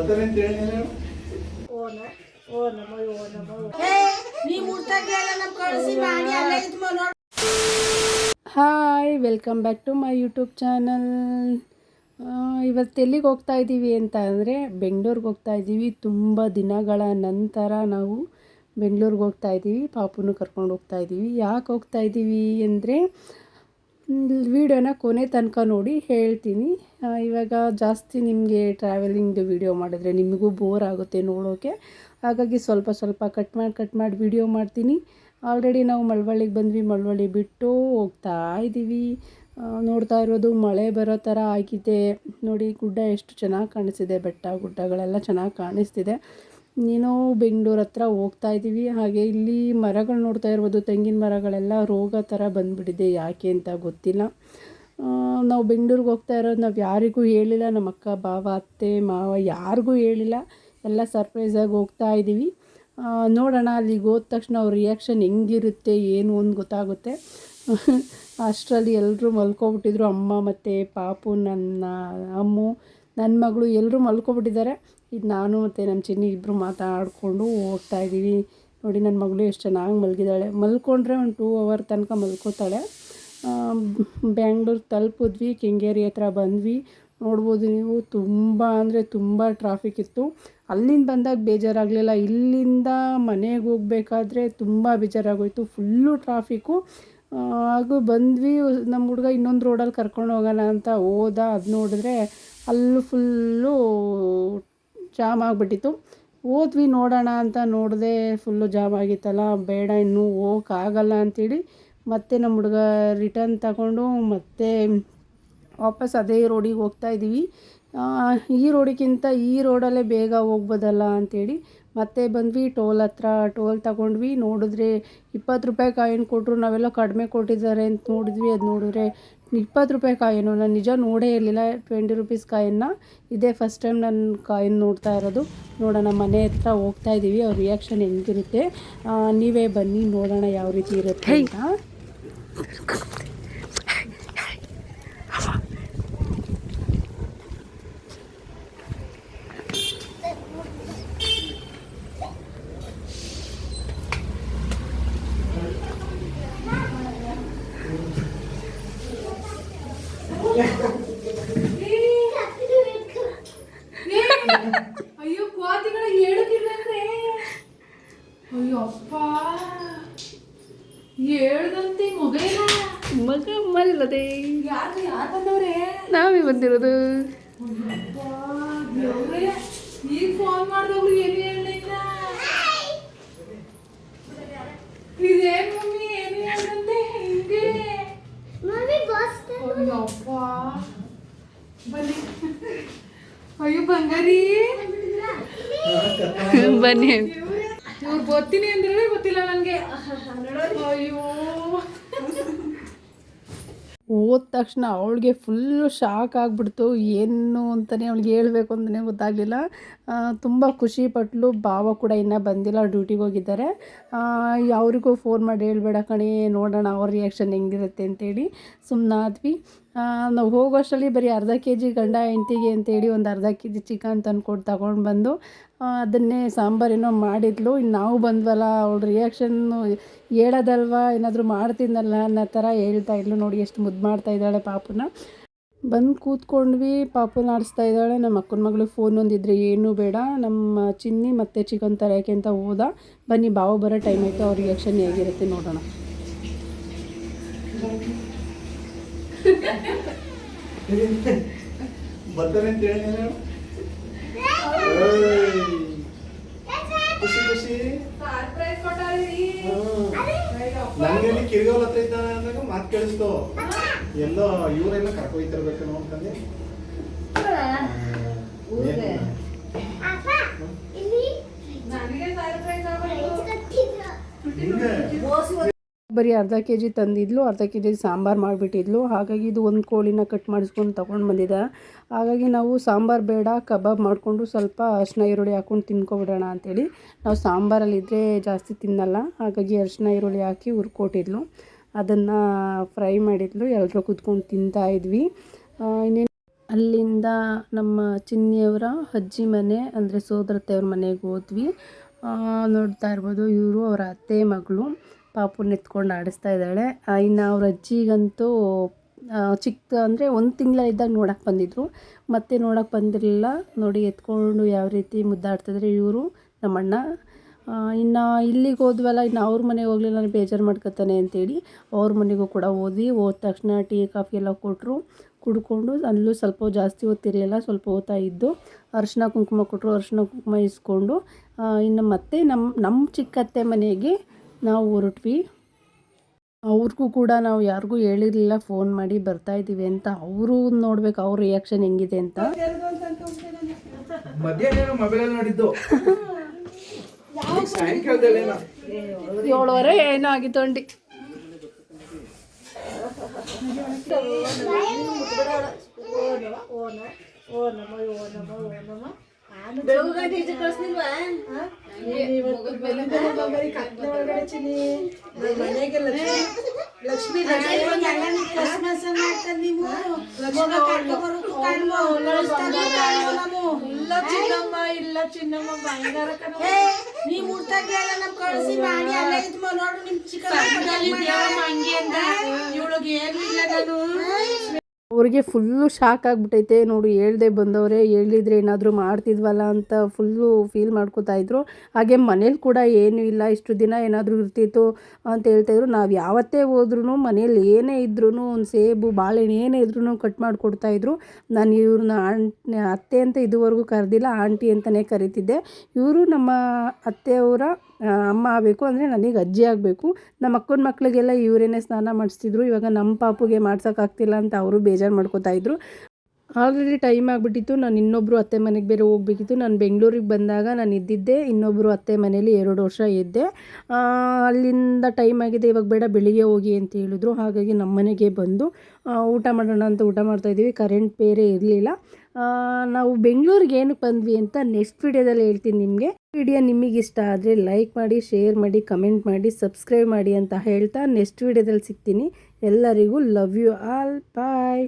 ಬರ್ತಾರೆ ಅಂತ ಹೇಳಿದ್ರೆ ಓನ ಓ ನಮ ಓ ನಮ ನೀ ಮುಟ್ಟಾಗ ನಮ್ಮ ಕಳಿಸಿ ಮಾಡಿ ಅಲ್ಲೇ ಇದ್ಮ ನೋಡ್. Hi welcome back to my YouTube channel. ಇವತ್ತು ಎಲ್ಲಿಗೆ ಹೋಗ್ತಾ ಇದ್ದೀವಿ ಅಂತ ಅಂದರೆ ಬೆಂಗಳೂರಿಗೆ ಹೋಗ್ತಾ ಇದ್ದೀವಿ ತುಂಬ ದಿನಗಳ ನಂತರ ನಾವು ಬೆಂಗಳೂರಿಗೆ ಹೋಗ್ತಾ ಇದ್ದೀವಿ ಪಾಪುನು ಕರ್ಕೊಂಡು ಹೋಗ್ತಾ ಇದ್ದೀವಿ ಯಾಕೆ ಹೋಗ್ತಾ ಇದ್ದೀವಿ ಅಂದರೆ ವಿಡಿಯೋನ ಕೊನೆ ತನಕ ನೋಡಿ ಹೇಳ್ತೀನಿ. ಇವಾಗ ಜಾಸ್ತಿ ನಿಮಗೆ ಟ್ರಾವೆಲಿಂಗ್ ವಿಡಿಯೋ ಮಾಡಿದ್ರೆ ನಿಮಗೂ ಬೋರ್ ಆಗುತ್ತೆ ನೋಡೋಕ್ಕೆ ಹಾಗಾಗಿ ಸ್ವಲ್ಪ ಸ್ವಲ್ಪ ಕಟ್ ಮಾಡಿ ಕಟ್ ಮಾಡಿ ವಿಡಿಯೋ ಮಾಡ್ತೀನಿ. ಆಲ್ರೆಡಿ ನಾವು ಮಳವಳ್ಳಿಗೆ ಬಂದ್ವಿ, ಮಳವಳ್ಳಿ ಬಿಟ್ಟು ಹೋಗ್ತಾ ಇದ್ದೀವಿ ನೋಡ್ತಾ ಇರೋದು ಮಳೆ ಬರೋ ಥರ ಆಗಿದೆ. ನೋಡಿ ಗುಡ್ಡ ಎಷ್ಟು ಚೆನ್ನಾಗಿ ಕಾಣಿಸ್ತಿದೆ, ಬೆಟ್ಟ ಗುಡ್ಡಗಳೆಲ್ಲ ಚೆನ್ನಾಗಿ ಕಾಣಿಸ್ತಿದೆ. ನೀನು ಬೆಂಗಳೂರು ಹತ್ರ ಹೋಗ್ತಾ ಇದ್ದೀವಿ. ಹಾಗೆ ಇಲ್ಲಿ ಮರಗಳು ನೋಡ್ತಾ ಇರ್ಬೋದು. ತೆಂಗಿನ ಮರಗಳೆಲ್ಲ ರೋಗ ಥರ ಬಂದುಬಿಟ್ಟಿದೆ. ಯಾಕೆ ಅಂತ ಗೊತ್ತಿಲ್ಲ. ನಾವು ಬೆಂಗಳೂರಿಗೆ ಹೋಗ್ತಾ ಇರೋದು ನಾವು ಯಾರಿಗೂ ಹೇಳಿಲ್ಲ. ನಮ್ಮ ಅಕ್ಕ, ಬಾವ, ಅತ್ತೆ, ಮಾವ ಯಾರಿಗೂ ಹೇಳಿಲ್ಲ. ಎಲ್ಲ ಸರ್ಪ್ರೈಸಾಗಿ ಹೋಗ್ತಾ ಇದ್ದೀವಿ. ನೋಡೋಣ. ಅಲ್ಲಿಗೆ ಹೋದ ತಕ್ಷಣ ಅವ್ರ ರಿಯಾಕ್ಷನ್ ಹೆಂಗಿರುತ್ತೆ, ಏನು ಅಂತ ಗೊತ್ತಾಗುತ್ತೆ. ಅಷ್ಟರಲ್ಲಿ ಎಲ್ಲರೂ ಮಲ್ಕೊಬಿಟ್ಟಿದ್ರು. ಅಮ್ಮ ಮತ್ತು ಪಾಪು, ನನ್ನ ಅಮ್ಮು. ನನ್ನ ಮಗಳು ಎಲ್ಲರೂ ಮಲ್ಕೊಬಿಟ್ಟಿದ್ದಾರೆ. ಇದು ನಾನು ಮತ್ತು ನಮ್ಮ ಚಿನ್ನಿ ಇಬ್ಬರು ಮಾತಾಡಿಕೊಂಡು ಹೋಗ್ತಾ ಇದ್ದೀವಿ ನೋಡಿ ನನ್ನ ಮಗಳು ಎಷ್ಟು ಚೆನ್ನಾಗಿ ಮಲಗಿದ್ದಾಳೆ. ಮಲ್ಕೊಂಡ್ರೆ ಒಂದು ಟೂ ಅವರ್ ತನಕ ಮಲ್ಕೋತಾಳೆ. ಬ್ಯಾಂಗ್ಳೂರು ತಲುಪಿದ್ವಿ, ಕೆಂಗೇರಿ ಹತ್ರ ಬಂದ್ವಿ. ನೋಡ್ಬೋದು ನೀವು, ತುಂಬ ಅಂದರೆ ತುಂಬ ಟ್ರಾಫಿಕ್ ಇತ್ತು. ಅಲ್ಲಿಂದ ಬಂದಾಗ ಬೇಜಾರಾಗಲಿಲ್ಲ. ಇಲ್ಲಿಂದ ಮನೆಗೆ ಹೋಗಬೇಕಾದ್ರೆ ತುಂಬ ಬೇಜಾರಾಗೋಯಿತು. ಫುಲ್ಲು ಟ್ರಾಫಿಕ್ಕು ಹಾಗೂ ಬಂದ್ವಿ ನಮ್ಮ ಹುಡುಗ ಇನ್ನೊಂದು ರೋಡಲ್ಲಿ ಕರ್ಕೊಂಡು ಹೋಗೋಣ ಅಂತ ಹೋದ, ಅದು ನೋಡಿದ್ರೆ ಅಲ್ಲೂ ಫುಲ್ಲು ಜಾಮ್ ಆಗಿಬಿಟ್ಟಿತ್ತು. ಹೋದ್ವಿ ನೋಡೋಣ ಅಂತ ನೋಡಿದೆ ಫುಲ್ಲು ಜಾಮ್ ಆಗಿತ್ತಲ್ಲ, ಬೇಡ ಇನ್ನೂ ಹೋಗೋಕ್ಕಾಗಲ್ಲ ಅಂಥೇಳಿ ಮತ್ತೆ ನಮ್ಮ ಹುಡುಗ ರಿಟರ್ನ್ ತಗೊಂಡು ಮತ್ತೆ ವಾಪಸ್ ಅದೇ ರೋಡಿಗೆ ಹೋಗ್ತಾ ಇದ್ದೀವಿ ಈ ರೋಡಿಗಿಂತ ಈ ರೋಡಲ್ಲೇ ಬೇಗ ಹೋಗ್ಬೋದಲ್ಲ ಅಂಥೇಳಿ ಮತ್ತೆ ಬಂದ್ವಿ, ಟೋಲ್ ಹತ್ರ, ಟೋಲ್ ತಗೊಂಡ್ವಿ. ನೋಡಿದ್ರೆ ಇಪ್ಪತ್ತು ರೂಪಾಯಿ ಕಾಯಿನ್ ಕೊಟ್ಟರು ನಾವೆಲ್ಲ ಕಡಿಮೆ ಕೊಟ್ಟಿದ್ದಾರೆ ಅಂತ ನೋಡಿದ್ವಿ. ಅದು ನೋಡಿದ್ರೆ ಇಪ್ಪತ್ತು ರೂಪಾಯಿ ಕಾಯಿನು. ನಾನು ನಿಜ ನೋಡೇ ಇರಲಿಲ್ಲ, ಟ್ವೆಂಟಿ ರುಪೀಸ್ ಕಾಯಿನ್ನ. ಇದೇ ಫಸ್ಟ್ ಟೈಮ್ ನಾನು ಕಾಯಿನ್ ನೋಡ್ತಾ ಇರೋದು. ನೋಡೋಣ, ಮನೆ ಹತ್ರ ಹೋಗ್ತಾ ಇದ್ದೀವಿ ಅವ್ರ ರಿಯಾಕ್ಷನ್ ಹೆಂಗಿರುತ್ತೆ? ನೀವೇ ಬನ್ನಿ, ನೋಡೋಣ ಯಾವ ರೀತಿ ಇರುತ್ತೆ ಅಂತ. ಅಯ್ಯೋ ಕೋತಿಗಳ ಹೇಳುತ್ತಿಲ್ಲಂದ್ರೆ ಅಯ್ಯೋ ಅಪ್ಪ. ಹೇಳ್ದಂತೆ ಮೊಬೈಲ. ಮಗ ಮಲ್ಲದೆ. ಯಾರು ಯಾರು ಬಂದವ್ರೆ? ನಾವೇ ಬಂದಿರೋದು. ಈಗ ಫೋನ್ ಮಾಡಿದವ್ರು ಏನು ಹೇಳಲಿಲ್ಲ ಇದೇನ್ ಮಮ್ಮಿ ಏನು ಹೇಳ್ದಂತೆ ಹಿಂಗೆ. ಅಯ್ಯೋ ಅಪ್ಪ. ಬನ್ನಿ. ಅಯ್ಯೋ ಬಂಗಾರಿ. ಬನ್ನಿ. ಇವ್ರು ಗೊತ್ತೀನಿ ಅಂದ್ರೆ ಗೊತ್ತಿಲ್ಲ ನನಗೆ. ಅಯ್ಯೋ. ಹೋದ ತಕ್ಷಣ ಅವಳಿಗೆ ಫುಲ್ಲು ಶಾಕ್ ಆಗಿಬಿಡ್ತು. ಏನು ಅಂತಲೇ ಅವಳಿಗೆ ಹೇಳಬೇಕು ಅಂತಲೇ ಗೊತ್ತಾಗಲಿಲ್ಲ. ತುಂಬ ಖುಷಿ ಪಟ್ಲು. ಭಾವ ಕೂಡ ಇನ್ನೂ ಬಂದಿಲ್ಲ. ಡ್ಯೂಟಿಗೆ ಹೋಗಿದ್ದಾರೆ. ಅವರಿಗೂ ಫೋನ್ ಮಾಡಿ ಹೇಳ್ಬೇಡ ಕಣೆ. ನೋಡೋಣ ಅವ್ರ ರಿಯಾಕ್ಷನ್ ಹೆಂಗಿರುತ್ತೆ ಅಂತೇಳಿ. ಸುಮ್ಮನಾದ್ವಿ ನಾವು ಹೋಗೋ ಅಷ್ಟರಲ್ಲಿ ಬರೀ ಅರ್ಧ ಕೆ ಜಿ ಗಂಡ ಹೆಂಡ್ತಿಗೆ ಅಂತೇಳಿ ಒಂದು ಅರ್ಧ ಕೆ ಜಿ ಚಿಕನ್ ತಂದ್ಕೊಟ್ಟು ತಗೊಂಡು ಬಂದು ಅದನ್ನೇ ಸಾಂಬಾರೇನೋ ಮಾಡಿದ್ಲು. ಇನ್ನು ನಾವು ಬಂದ್ವಲ್ಲ, ಅವಳ ರಿಯಾಕ್ಷನ್ನು ಹೇಳೋದಲ್ವಾ, ಏನಾದರೂ ಮಾಡ್ತಿದ್ನಲ್ಲ ಅನ್ನೋ ಥರ ಹೇಳ್ತಾ ಇದ್ಲು. ನೋಡಿ ಎಷ್ಟು ಮುದ್ದು ಮಾಡ್ತಾ ಇದ್ದಾಳೆ ಪಾಪನ. ಬಂದು ಕೂತ್ಕೊಂಡ್ವಿ, ಪಾಪುನ ಆಡಿಸ್ತಾ ಇದ್ದಾಳೆ. ನಮ್ಮ ಅಕ್ಕನ ಮಗಳು ಫೋನ್ ಒಂದಿದ್ರೆ ಏನೂ ಬೇಡ, ನಮ್ಮ ಚಿನ್ನಿ ಮತ್ತೆ ಚಿಕನ್ ತರೋಕೆ ಅಂತ ಹೋದ. ಬನ್ನಿ, ಬಾವು ಬರೋ ಟೈಮ್ ಆಯಿತು, ಅವ್ರ ರಿಯಾಕ್ಷನ್ ಹೇಗಿರುತ್ತೆ ನೋಡೋಣ. ಬರ್ತಾರೆ ಅಂತ ಹೇಳಿದ್ರೆ ಖುಷಿ ಖುಷಿ ಸರ್ಪ್ರೈಸ್ ಕೊಟ್ಟಾರಿ ನಂಗೆ ಇಲ್ಲಿ ಕಿರಿಗೌಲ್ ಹತ್ರ ಇದ್ದಾನೆ ಅಂದಾಗ ಮಾತು ಕೇಳಿಸ್ತು ಎಲ್ಲೋ ಇವರೆಲ್ಲ ಕರ್ಕೊಯ್ತಿರ್ಬೇಕು ನೋಡ್ಕೊಂಡು ನನಗೆ ಸರ್ಪ್ರೈಸ್ ಆಗ್ಬೇಕು ಹಿಂಗೆ ಬರೀ ಅರ್ಧ ಕೆ ಜಿ ತಂದಿದ್ಲು, ಅರ್ಧ ಕೆ ಜಿ ಸಾಂಬಾರು ಮಾಡಿಬಿಟ್ಟಿದ್ಲು. ಹಾಗಾಗಿ ಇದು ಒಂದು ಕೋಳಿನ ಕಟ್ ಮಾಡಿಸ್ಕೊಂಡು ತೊಗೊಂಡು ಬಂದಿದ್ದೆ. ಹಾಗಾಗಿ ನಾವು ಸಾಂಬಾರು ಬೇಡ, ಕಬಾಬ್ ಮಾಡಿಕೊಂಡು ಸ್ವಲ್ಪ ಅರ್ಶಿನ ಈರುಳ್ಳಿ ಹಾಕ್ಕೊಂಡು ತಿನ್ಕೊಬಿಡೋಣ ಅಂಥೇಳಿ ನಾವು ಸಾಂಬಾರಲ್ಲಿದ್ದರೆ ಜಾಸ್ತಿ ತಿನ್ನಲ್ಲ. ಹಾಗಾಗಿ ಅರಿಶಿನ ಈರುಳ್ಳಿ ಹಾಕಿ ಹುರ್ಕೊಟ್ಟಿದ್ಲು. ಅದನ್ನು ಫ್ರೈ ಮಾಡಿದ್ಲು ಎಲ್ಲರೂ ಕೂತ್ಕೊಂಡು ತಿಂತಾ ಇದ್ವಿ. ಇನ್ನೇನು ಅಲ್ಲಿಂದ ನಮ್ಮ ಚಿನ್ನಿಯವರ ಅಜ್ಜಿ ಮನೆ, ಅಂದರೆ ಸೋದರತ್ತೆಯವ್ರ ಮನೆಗೆ ಹೋದ್ವಿ. ನೋಡ್ತಾ ಇರ್ಬೋದು ಇವರು ಅವರ ಅತ್ತೆ ಮಗಳು. ಪಾಪುನ ಎತ್ಕೊಂಡು ಆಡಿಸ್ತಾ ಇದ್ದಾಳೆ. ಇನ್ನು ಅವ್ರ ಅಜ್ಜಿಗಂತೂ ಚಿಕ್ಕ ಅಂದರೆ ಒಂದು ತಿಂಗಳಿದ್ದಾಗ ನೋಡಕ್ಕೆ ಬಂದಿದ್ರು. ಮತ್ತೆ ನೋಡಕ್ಕೆ ಬಂದಿರಲಿಲ್ಲ. ನೋಡಿ ಎತ್ಕೊಂಡು ಯಾವ ರೀತಿ ಮುದ್ದಾಡ್ತಿದ್ರೆ ಇವರು, ನಮ್ಮಣ್ಣ. ಇನ್ನು ಇಲ್ಲಿಗೆ ಹೋದ್ವಲ್ಲ, ಇನ್ನು ಅವ್ರ ಮನೆಗೆ ಹೋಗ್ಲಿಲ್ಲ ನಾನು ಬೇಜಾರು ಮಾಡ್ಕೊತಾನೆ ಅಂತೇಳಿ ಅವ್ರ ಮನೆಗೂ ಕೂಡ ಓದಿ ಹೋದ ತಕ್ಷಣ ಟೀ, ಕಾಫಿ ಎಲ್ಲ ಕೊಟ್ಟರು ಕುಡ್ಕೊಂಡು ಅಲ್ಲೂ ಸ್ವಲ್ಪ ಜಾಸ್ತಿ ಓದ್ತಿರಲಿಲ್ಲ, ಸ್ವಲ್ಪ ಓದ್ತಾ ಇದ್ದು ಅರಿಶಿನ ಕುಂಕುಮ ಕೊಟ್ಟರು ಅರಿಶಿನ ಕುಂಕುಮ ಇಸ್ಕೊಂಡು. ಇನ್ನು ಮತ್ತೆ ನಮ್ಮ ನಮ್ಮ ಚಿಕ್ಕತ್ತೆ ಮನೆಗೆ ನಾವು ಹೊರಟ್ವಿ. ಅವ್ರಿಗೂ ಕೂಡ ನಾವು ಯಾರಿಗೂ ಹೇಳಿರಲಿಲ್ಲ ಫೋನ್ ಮಾಡಿ ಬರ್ತಾ ಇದ್ದೀವಿ ಅಂತ. ಅವರು ನೋಡ್ಬೇಕು ಅವ್ರ ರಿಯಾಕ್ಷನ್ ಹೆಂಗಿದೆ ಅಂತ. ಏಳುವರೆ ಏನೋ ಆಗಿತ್ತು ಅಂಡಿ ಮನೆಗೆ ಲಕ್ಷ್ಮಿ ಲಕ್ಷ್ಮಿ ಕ್ರಿಸ್ಮಸ್ ಮಾಡ್ತಾರೆ ನೀವು. ನಾವು. ಇಲ್ಲ ಚಿನ್ನಮ್ಮ ಇಲ್ಲ ಚಿನ್ನಮ್ಮ ಬಂಗಾರ ಕಣ. ಏ, ನೀ ಮುಟ್ಟಾಗೆಲ್ಲ ನಮ್ ಕಳ್ಸಿ ಮಾಡಿ ಅಲ್ಲ ನೋಡು ನಿಮ್ ಚಿಕ್ಕ ಹಂಗೆ ಅಂತ? ಇವಳಿಗೆ ಏನು ಇಲ್ಲ ನಾನು ಅವ್ರಿಗೆ ಫುಲ್ಲು ಶಾಕ್ ಆಗಿಬಿಟ್ಟೈತೆ ನೋಡು, ಹೇಳ್ದೆ ಬಂದವರೇ, ಹೇಳಿದ್ರೆ ಏನಾದರೂ ಮಾಡ್ತಿದ್ವಲ್ಲ ಅಂತ ಫುಲ್ಲು ಫೀಲ್ ಮಾಡ್ಕೋತಾ ಇದ್ರು. ಹಾಗೆ ಮನೇಲಿ ಕೂಡ ಏನೂ ಇಲ್ಲ. ಇಷ್ಟು ದಿನ ಏನಾದರೂ ಇರ್ತಿತ್ತು ಅಂತ ಹೇಳ್ತಾಯಿದ್ರು ನಾವು ಯಾವತ್ತೇ ಹೋದ್ರೂ ಮನೇಲಿ ಏನೇ ಇದ್ರೂ ಒಂದು ಸೇಬು, ಬಾಳೆಹಣ್ಣು ಏನೇ ಇದ್ರೂ ಕಟ್ ಮಾಡಿಕೊಡ್ತಾಯಿದ್ರು ನಾನು ಇವ್ರನ್ನ ಆಂಟ್, ಅತ್ತೆ ಅಂತ ಇದುವರೆಗೂ ಕರೆದಿಲ್ಲ, ಆಂಟಿ ಅಂತಲೇ ಕರಿತಿದ್ದೆ. ಇವರು ನಮ್ಮ ಅತ್ತೆಯವರ ಅಮ್ಮ ಆಗಬೇಕು ಅಂದರೆ ನನಗೆ ಅಜ್ಜಿ ಆಗಬೇಕು. ನಮ್ಮ ಅಕ್ಕನ ಮಕ್ಕಳಿಗೆಲ್ಲ ಇವರೇನೆ ಸ್ನಾನ ಮಾಡಿಸ್ತಿದ್ರು. ಇವಾಗ ನಮ್ಮ ಪಾಪುಗೆ ಮಾಡ್ಸೋಕ್ಕಾಗ್ತಿಲ್ಲ ಅಂತ ಅವರು ಬೇಜಾರು ಮಾಡ್ಕೋತಾ ಇದ್ರು. ಆಲ್ರೆಡಿ ಟೈಮ್ ಆಗಿಬಿಟ್ಟಿತ್ತು. ನಾನು ಇನ್ನೊಬ್ಬರು ಅತ್ತೆ ಮನೆಗೆ ಬೇರೆ ಹೋಗ್ಬೇಕಿತ್ತು. ನಾನು ಬೆಂಗಳೂರಿಗೆ ಬಂದಾಗ ನಾನು ಇದ್ದಿದ್ದೆ. ಇನ್ನೊಬ್ಬರು ಅತ್ತೆ ಮನೇಲಿ ಎರಡು ವರ್ಷ ಇದ್ದೆ. ಅಲ್ಲಿಂದ ಟೈಮ್ ಆಗಿದೆ. ಇವಾಗ ಬೇಡ, ಬೆಳಿಗ್ಗೆ ಹೋಗಿ ಅಂತ ಹೇಳಿದ್ರು. ಹಾಗಾಗಿ ನಮ್ಮ ಮನೆಗೆ ಬಂದು ಊಟ ಮಾಡೋಣ ಅಂತ ಊಟ ಮಾಡ್ತಾಯಿದ್ದೀವಿ ಕರೆಂಟ್ ಬೇರೆ ಇರಲಿಲ್ಲ. ನಾವು ಬೆಂಗಳೂರಿಗೆ ಏನಕ್ಕೆ ಬಂದ್ವಿ ಅಂತ ನೆಕ್ಸ್ಟ್ ವಿಡಿಯೋದಲ್ಲಿ ಹೇಳ್ತೀನಿ ನಿಮಗೆ. ವಿಡಿಯೋ ನಿಮಗೆ ಇಷ್ಟ ಆದರೆ ಲೈಕ್ ಮಾಡಿ, ಶೇರ್ ಮಾಡಿ, ಕಮೆಂಟ್ ಮಾಡಿ, ಸಬ್ಸ್ಕ್ರೈಬ್ ಮಾಡಿ ಅಂತ ಹೇಳ್ತಾ ನೆಕ್ಸ್ಟ್ ವಿಡಿಯೋದಲ್ಲಿ ಸಿಗ್ತೀನಿ. ಎಲ್ಲರಿಗೂ ಲವ್ ಯು ಆಲ್. ಬಾಯ್.